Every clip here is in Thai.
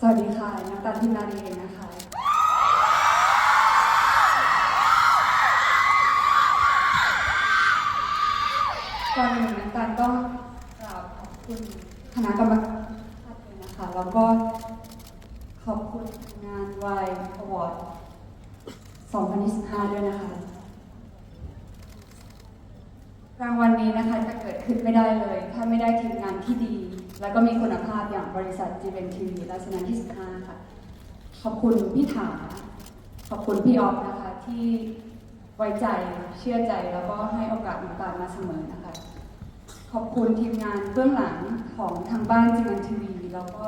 สวัสดีค่ะน้ำตาลพิมนาดีเองนะคะ ก่อนอื่นน้ำตาลองกราบขอบคุณคณะกรรมการท่านเลยนะคะ แล้วก็ขอบคุณงานวายอวอร์ด2025 ด้วยนะคะ รางวัลนี้นะคะจะเกิดขึ้นไม่ได้เลย ถ้าไม่ได้ทีมงานที่ดี แล้วก็มีคุณภาพอย่างบริษัท g ีเวนทีวีและสนันที่15ค่ะ ขอบคุณพี่ถา ขอบคุณพี่ออฟนะคะที่ไว้ใจเชื่อใจแล้วก็ให้โอกาสน้ำตาลมาเสมอนะคะ ขอบคุณทีมงานเบื้องหลังของทางบ้านจีมันทีวีแล้วก็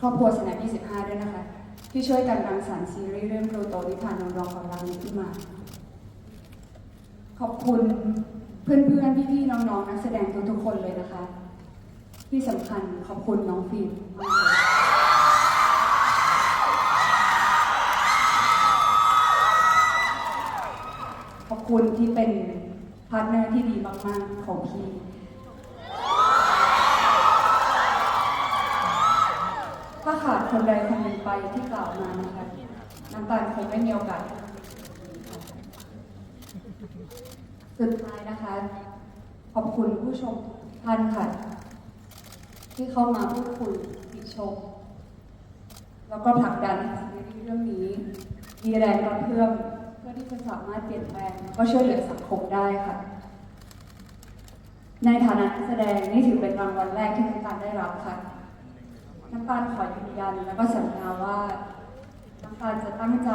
ครอบครัวสนาม25 ด้วยนะคะ ที่ช่วยกันรังสรรค์ซีรีส์เรื่องโปรโตนิทานองรองของเรานี้ขึ้นมา ขอบคุณเพื่อนๆ พี่ๆ น้องๆ นักแสดงทุกๆ คนเลยนะคะ ที่สำคัญขอบคุณน้องฟิล์มขอบคุณที่เป็นพาร์ทเนอร์ที่ดีมากๆของพี่ ถ้าขาดคนใดคนหนึ่งไปที่กล่าวมานะคะน้ำตาลคงไม่มีโอกาสสุดท้ายนะคะ ขอบคุณผู้ชมท่านค่ะ ที่เข้ามาพูดคุยติชม แล้วก็ผลักดันให้ซีรีส์เรื่องนี้ มีแรงกระเพื่อมเพื่อที่จะสามารถเปลี่ยนแปลงแล้วก็ช่วยเหลือสังคมได้ค่ะ ในฐานะนักแสดงนี่ถือเป็นรางวัลแรกที่น้ำตาลได้รับค่ะน้ำตาลขอยืนยันแล้วก็สัญญาว่าน้ำตาลจะตั้งใจ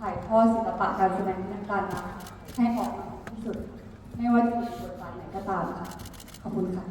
ถ่ายทอดศิลปะการแสดงที่น้ำตาลรักให้ออกมาที่สุด ไม่ว่าจะเป็นบทบาทไหนก็ตามค่ะ ขอบคุณค่ะ